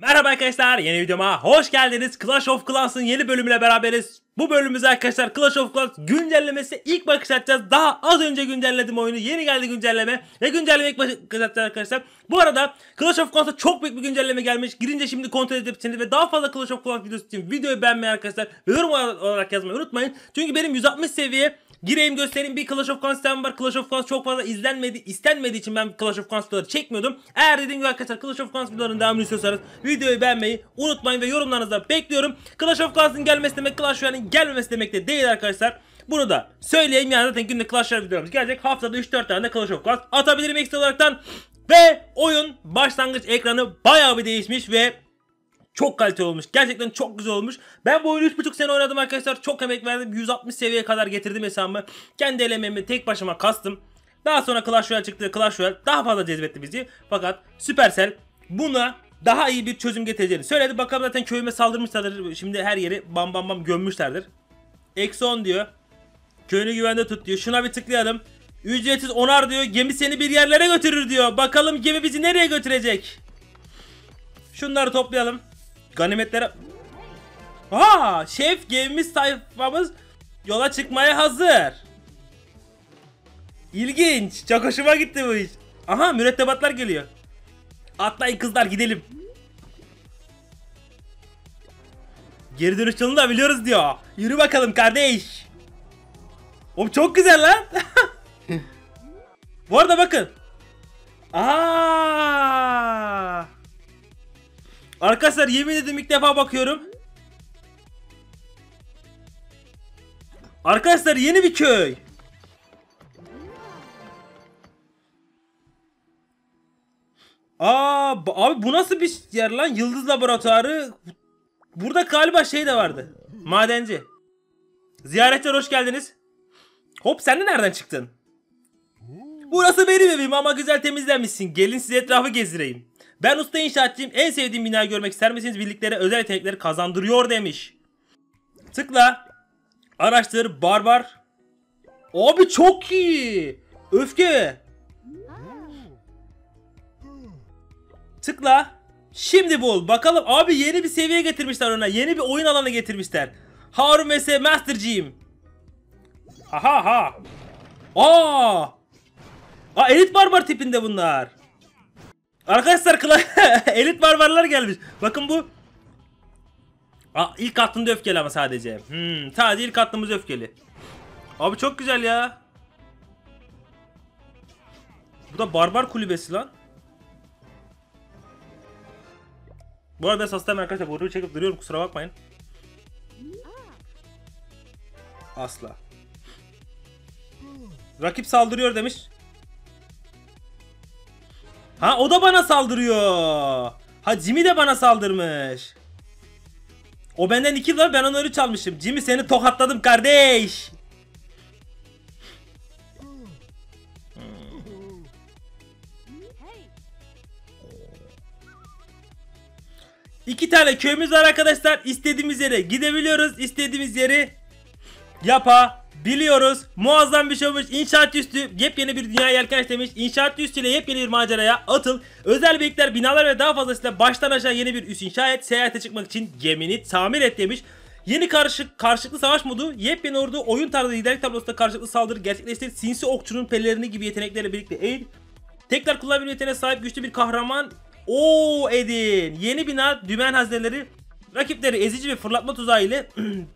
Merhaba arkadaşlar yeni videoma hoş geldiniz. Clash of Clans'ın yeni bölümüyle beraberiz. Bu bölümümüzde arkadaşlar Clash of Clans güncellemesi ilk bakış atacağız. Daha az önce güncelledim oyunu. Yeni geldi güncelleme. Ve güncelleme ilk bakış atacağız arkadaşlar. Bu arada Clash of Clans'a çok büyük bir güncelleme gelmiş. Girince şimdi kontrol edebilirsiniz ve daha fazla Clash of Clans videosu için videoyu beğenmeyi arkadaşlar ve yorum olarak yazmayı unutmayın. Çünkü benim 160 seviye Gireyim göstereyim bir Clash of Clans sistemi var. Clash of Clans çok fazla izlenmedi, istenmediği için ben Clash of Clans videoları çekmiyordum. Eğer dediğim gibi arkadaşlar Clash of Clans videolarının devamını istiyorsanız videoyu beğenmeyi unutmayın ve yorumlarınızı bekliyorum. Clash of Clans'ın gelmesi demek Clash Royale'in gelmemesi demek de değil arkadaşlar. Bunu da söyleyeyim yani zaten günde Clash Royale videolarımız gelecek. Haftada 3-4 tane de Clash of Clans atabilirim ekstra olaraktan. Ve oyun başlangıç ekranı bayağı bir değişmiş ve çok kaliteli olmuş. Gerçekten çok güzel olmuş. Ben bu oyunu 3,5 sene oynadım arkadaşlar. Çok emek verdim. 160 seviyeye kadar getirdim hesabımı. Kendi elememi tek başıma kastım. Daha sonra Clash Royale çıktı. Clash Royale daha fazla cezbetti bizi. Fakat Supercell buna daha iyi bir çözüm getireceğini söyledi. Bakalım zaten köyüme saldırmışlardır. Şimdi her yeri bam bam bam gömmüşlerdir. Eksi 10 diyor. Köyünü güvende tut diyor. Şuna bir tıklayalım. Ücretsiz onar diyor. Gemi seni bir yerlere götürür diyor. Bakalım gemi bizi nereye götürecek? Şunları toplayalım. Ganimetlere... Aa, şef gemimiz sayfamız yola çıkmaya hazır. İlginç. Çok hoşuma gitti bu iş. Aha mürettebatlar geliyor. Atlayın kızlar gidelim. Geri dönüş yolunu da biliyoruz diyor. Yürü bakalım kardeş. Oğlum çok güzel lan. Bu arada bakın. Aa! Arkadaşlar yemin ederim ilk defa bakıyorum. Arkadaşlar yeni bir köy. Aa abi bu nasıl bir yer lan? Yıldız laboratuvarı. Burada galiba şey de vardı. Madenci. Ziyaretçiler hoş geldiniz. Hop sen de nereden çıktın? Burası benim evim ama güzel temizlenmişsin. Gelin size etrafı gezdireyim. Ben usta inşaatçıyım. En sevdiğim binayı görmek ister misiniz? Birliklere özel yetenekleri kazandırıyor demiş. Tıkla. Araştır. Barbar. Abi çok iyi. Öfke. Tıkla. Şimdi bul. Bakalım abi yeni bir seviye getirmişler ona. Yeni bir oyun alanı getirmişler. Harun vs Master'ciyim. Aha ha. Aa. Aa elit barbar tipinde bunlar. Arkadaşlar elit barbarlar gelmiş. Bakın bu. Aa, ilk hattında öfkeli ama sadece. Hmm, sadece ilk hattımız öfkeli. Abi çok güzel ya. Bu da barbar kulübesi lan. Bu arada sastan arkadaşlar boruyu çekip duruyorum kusura bakmayın. Asla. Rakip saldırıyor demiş. Ha o da bana saldırıyor. Ha Jimmy de bana saldırmış. O benden iki var ben onları çalmışım. Jimmy seni tokatladım kardeş. İki tane köyümüz var arkadaşlar. İstediğimiz yere gidebiliyoruz. İstediğimiz yeri yapa biliyoruz. Muazzam bir şey olmuş. İnşaat üstü yepyeni bir dünya yelken demiş. İnşaat üstüyle yepyeni bir maceraya atıl. Özel birlikler, binalar ve daha fazlasıyla baştan aşağı yeni bir üs inşa et. Seyahate çıkmak için gemini tamir et demiş. Yeni karışık karşılıklı savaş modu, yepyeni ordu, oyun tarzı liderlik tablosunda karşılıklı saldırı gerçekleştir. Sinsi okçunun pelerini gibi yeteneklerle birlikte eğil. Tekrar kullanabilme yeteneğe sahip güçlü bir kahraman. Oo edin. Yeni bina, dümen hazineleri, rakipleri ezici ve fırlatma tuzağı ile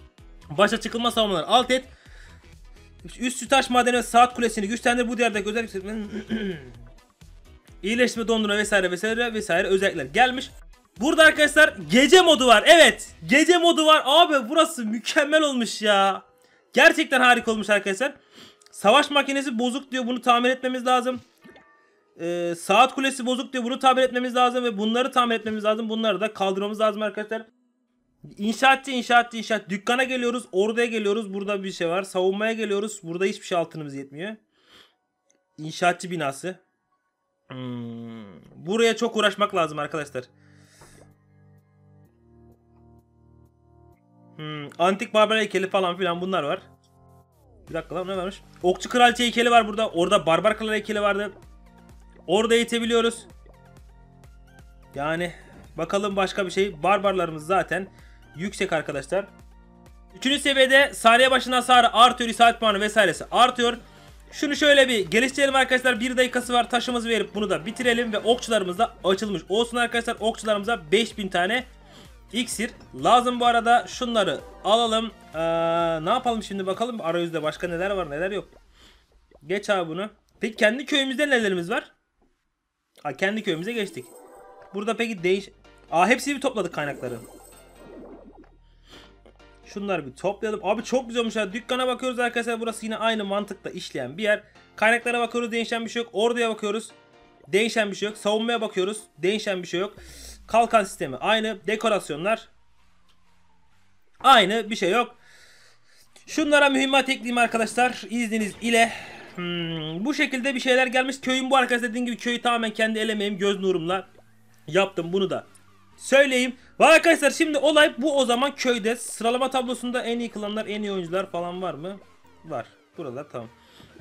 başa çıkılma savunmaları alt et. Üst taş madeni ve saat kulesini güçlendir. Bu diyardaki özellik iyileştirme dondurma vesaire vesaire vesaire özellikler gelmiş. Burada arkadaşlar gece modu var. Evet. Gece modu var. Abi burası mükemmel olmuş ya. Gerçekten harika olmuş arkadaşlar. Savaş makinesi bozuk diyor. Bunu tamir etmemiz lazım. Ee, saat kulesi bozuk diyor. Bunu tamir etmemiz lazım ve bunları tamir etmemiz lazım. Bunları da kaldırmamız lazım arkadaşlar. İnşaatçı inşaatçı inşaat. Dükkana geliyoruz. Orduya geliyoruz. Burada bir şey var. Savunmaya geliyoruz. Burada hiçbir şey altınımız yetmiyor. İnşaatçı binası. Hmm. Buraya çok uğraşmak lazım arkadaşlar. Hmm. Antik barbar heykeli falan filan bunlar var. Bir dakika lan ne varmış? Okçu kraliçe heykeli var burada. Orada barbar kral heykeli vardı. Orada eğitebiliyoruz. Yani Bakalım başka bir şey. Barbarlarımız zaten yüksek arkadaşlar. Üçüncü seviyede saniye başına hasarı artıyor, isaret puanı vesairesi artıyor. Şunu şöyle bir geliştirelim arkadaşlar. Bir dakikası var taşımızı verip bunu da bitirelim ve okçularımız da açılmış olsun arkadaşlar. Okçularımıza 5000 tane iksir lazım bu arada. Şunları alalım. Ee, ne yapalım şimdi bakalım arayüzde başka neler var neler yok. Geç abi bunu. Peki kendi köyümüzde nelerimiz var? Ha, kendi köyümüze geçtik. Burada peki değiş... Aa hepsini bir topladık kaynakları. Şunları bir toplayalım. Abi çok güzel olmuş ya. Dükkana bakıyoruz arkadaşlar. Burası yine aynı mantıkla işleyen bir yer. Kaynaklara bakıyoruz. Değişen bir şey yok. Orduya bakıyoruz. Değişen bir şey yok. Savunmaya bakıyoruz. Değişen bir şey yok. Kalkan sistemi aynı. Dekorasyonlar aynı. Bir şey yok. Şunlara mühimmat ekleyeyim arkadaşlar. İzniniz ile. Hmm, bu şekilde bir şeyler gelmiş. Köyün bu arkadaşlar dediğim gibi köyü tamamen kendi elemeyim göz nurumla yaptım bunu da söyleyeyim. Ve arkadaşlar şimdi olay bu o zaman köyde sıralama tablosunda en iyi klanlar en iyi oyuncular falan var mı? Var. Buralar tamam.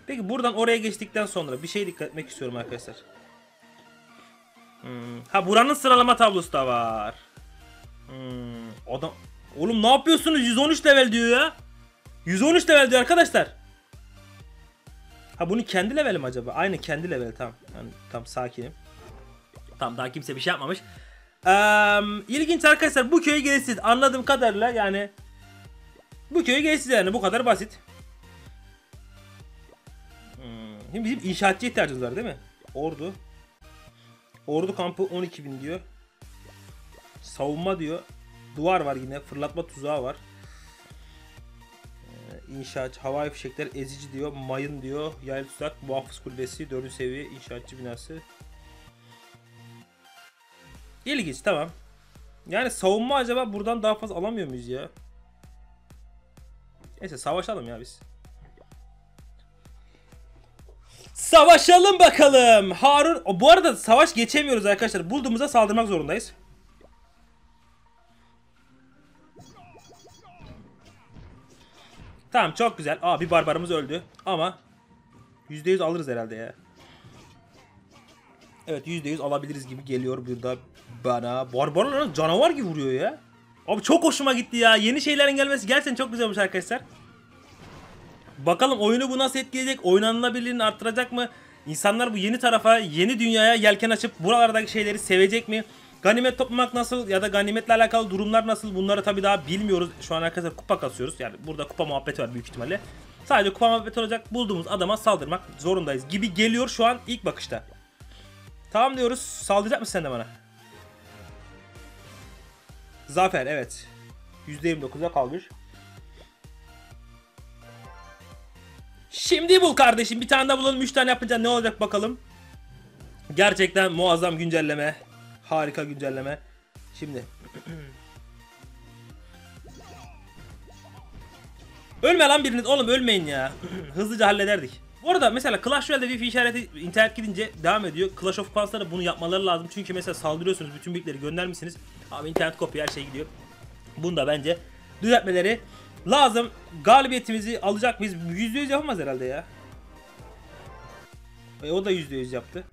Peki buradan oraya geçtikten sonra bir şey dikkat etmek istiyorum arkadaşlar. Hmm. Ha buranın sıralama tablosu da var. Hmm. Adam Oğlum ne yapıyorsunuz? 113 level diyor ya. 113 level diyor arkadaşlar. Ha bunu kendi levelim acaba? Aynı kendi level tamam. Yani, tam sakinim. Tam daha kimse bir şey yapmamış. Ee, ilginç arkadaşlar bu köye gelesiz anladığım kadarıyla yani bu köye gelesiz yani bu kadar basit. Hmm, Şimdi bizim inşaatçı ihtiyacımız var değil mi? Ordu. Ordu kampı 12.000 diyor. Savunma diyor. Duvar var yine. Fırlatma tuzağı var. İnşaatçı, havai fişekler, ezici diyor. Mayın diyor. Yaylı tuzak, muhafız kulübesi, 4. seviye inşaatçı binası. İlginç tamam. Yani savunma acaba buradan daha fazla alamıyor muyuz ya? Neyse savaşalım ya biz. Savaşalım bakalım. Harun bu arada savaş geçemiyoruz arkadaşlar. Bulduğumuza saldırmak zorundayız. Tamam çok güzel. Aa bir barbarımız öldü. Ama %100 alırız herhalde ya. Evet %100 alabiliriz gibi geliyor burada bana. Barbarlar canavar gibi vuruyor ya. Abi çok hoşuma gitti ya. Yeni şeylerin gelmesi gerçekten çok güzel olmuş arkadaşlar. Bakalım oyunu bu nasıl etkileyecek? Oynanılabilirliğini arttıracak mı? İnsanlar bu yeni tarafa, yeni dünyaya yelken açıp buralardaki şeyleri sevecek mi? Ganimet toplamak nasıl ya da ganimetle alakalı durumlar nasıl? Bunları tabii daha bilmiyoruz. Şu an arkadaşlar kupa kasıyoruz. Yani burada kupa muhabbeti var büyük ihtimalle. Sadece kupa muhabbeti olacak. Bulduğumuz adama saldırmak zorundayız gibi geliyor şu an ilk bakışta. Tamam diyoruz. Saldıracak mısın sen de bana? Zafer evet. %29'a kalmış. Şimdi bul kardeşim. Bir tane daha bulalım. 3 tane yapınca ne olacak bakalım. Gerçekten muazzam güncelleme. Harika güncelleme. Şimdi. Ölme lan biriniz. Oğlum ölmeyin ya. Hızlıca hallederdik. Bu arada mesela Clash Royale'de wifi işareti internet gidince devam ediyor. Clash of Clans'ta da bunu yapmaları lazım. Çünkü mesela saldırıyorsunuz bütün bilgileri göndermişsiniz. Abi internet kopya her şey gidiyor. Bunu da bence düzeltmeleri lazım. Galibiyetimizi alacak mıyız? %100 yapamaz herhalde ya. E, o da %100 yaptı.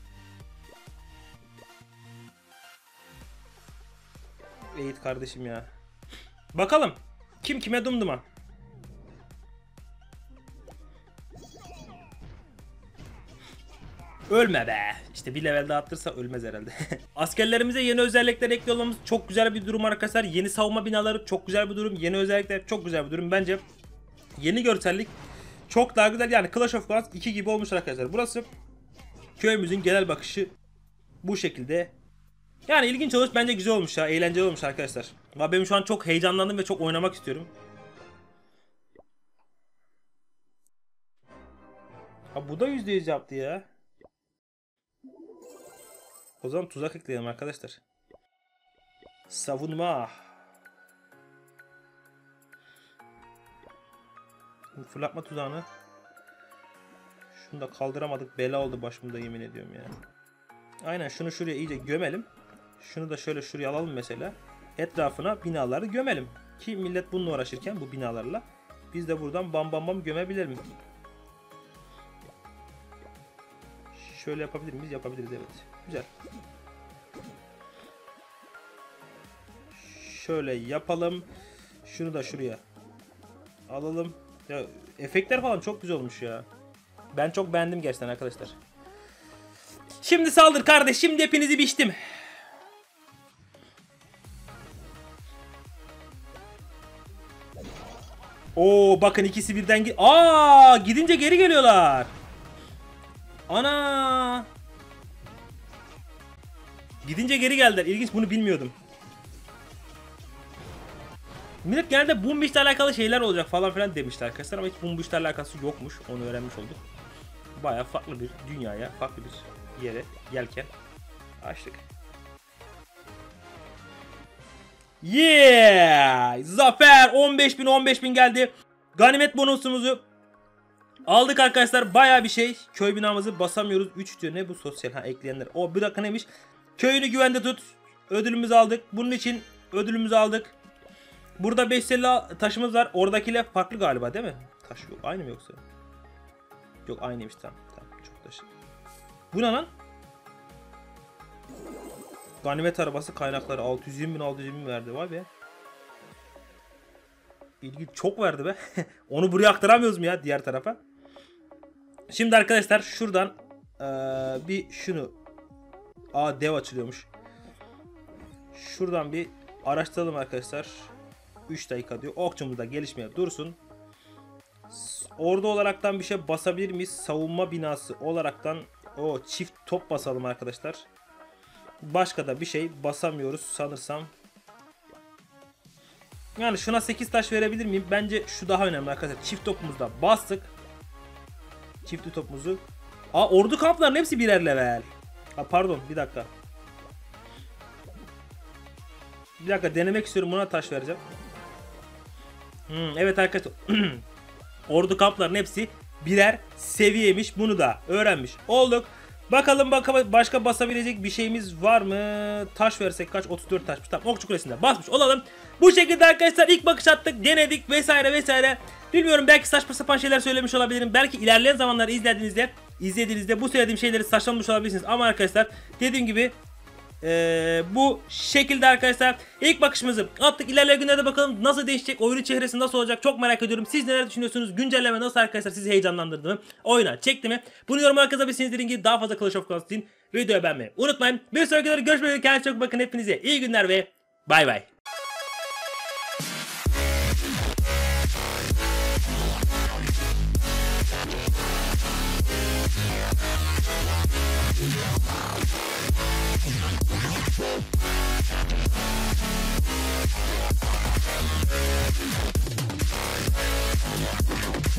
Eğit kardeşim ya. Bakalım. Kim kime dumduma. Ölme be. İşte bir level daha arttırsa ölmez herhalde. Askerlerimize yeni özellikler ekliyormamız çok güzel bir durum arkadaşlar. Yeni savunma binaları çok güzel bir durum. Yeni özellikler çok güzel bir durum. Bence yeni görsellik çok daha güzel. Yani Clash of Clans 2 gibi olmuş arkadaşlar. Burası köyümüzün genel bakışı bu şekilde. Yani ilginç olmuş. Bence güzel olmuş ya. Eğlenceli olmuş arkadaşlar. Ama benim şu an çok heyecanlandım ve çok oynamak istiyorum. Ha bu da %100 yaptı ya. O zaman tuzak ekleyelim arkadaşlar. Savunma. Fırlatma tuzağını. Şunu da kaldıramadık. Bela oldu başımda yemin ediyorum ya. Aynen şunu şuraya iyice gömelim. Şunu da şöyle şuraya alalım mesela. Etrafına binaları gömelim. Ki millet bununla uğraşırken bu binalarla biz de buradan bam bam bam gömebilelim. Şöyle yapabilir miyiz? Yapabiliriz evet. Güzel. şöyle yapalım. Şunu da şuraya alalım. Ya efektler falan çok güzel olmuş ya. Ben çok beğendim gerçekten arkadaşlar. Şimdi saldır kardeş. Şimdi hepinizi biçtim. Oo bakın ikisi birden gi Aa gidince geri geliyorlar. Ana. Gidince geri geldiler. İlginç bunu bilmiyordum. Millet genelde Boom Beach'le alakalı şeyler olacak falan filan demişler arkadaşlar ama hiç Boom Beach'le alakası yokmuş. Onu öğrenmiş olduk. Baya farklı bir dünyaya, farklı bir yere gelken açtık. Yeah! Zafer 15.000 15.000 geldi. Ganimet bonusumuzu aldık arkadaşlar. Baya bir şey. Köy binamızı basamıyoruz. 3 diyor. Ne bu sosyal? Ha ekleyenler. O bir dakika neymiş? Köyünü güvende tut. Ödülümüzü aldık. Bunun için ödülümüzü aldık. Burada 5 taşımız var. Oradakiler farklı galiba değil mi? Taş yok. Aynı mı yoksa? Yok aynıymış tamam. Tamam çok taş. Bu ne lan? Ganimet arabası kaynakları 620 bin 620 bin verdi vay be. İlgi çok verdi be. Onu buraya aktaramıyoruz mu ya diğer tarafa? Şimdi arkadaşlar şuradan ee, bir şunu Aa dev açılıyormuş. Şuradan bir araştıralım arkadaşlar. 3 dakika diyor. Okçumuz da gelişmeye dursun. Ordu olaraktan bir şey basabilir miyiz? Savunma binası olaraktan o çift top basalım arkadaşlar. Başka da bir şey basamıyoruz sanırsam. Yani şuna 8 taş verebilir miyim? Bence şu daha önemli arkadaşlar. Çift topumuzda bastık. Çiftli topumuzu. Aa ordu kamplarının hepsi birer level. Ha pardon bir dakika. Bir dakika denemek istiyorum buna taş vereceğim. Hmm, evet arkadaşlar. Ordu kampların hepsi birer seviyemiş. Bunu da öğrenmiş olduk. Bakalım bakalım başka basabilecek bir şeyimiz var mı? Taş versek kaç? 34 taşmış. Tamam okçu kulesinde basmış olalım. Bu şekilde arkadaşlar ilk bakış attık, denedik vesaire vesaire. Bilmiyorum belki saçma sapan şeyler söylemiş olabilirim. Belki ilerleyen zamanları izlediğinizde izlediğinizde bu söylediğim şeyleri saçmalamış olabilirsiniz. Ama arkadaşlar dediğim gibi ee, bu şekilde arkadaşlar ilk bakışımızı attık. İlerleyen günlerde bakalım nasıl değişecek, oyunun çehresi nasıl olacak çok merak ediyorum. Siz neler düşünüyorsunuz? Güncelleme nasıl arkadaşlar sizi heyecanlandırdı mı? Oyuna çekti mi? Bunu yorumlara yazabilirsiniz. Dediğim gibi daha fazla Clash of Clans için videoyu beğenmeyi unutmayın. Bir sonraki videoda görüşmek üzere. Kendinize çok bakın. Hepinize iyi günler ve bay bay.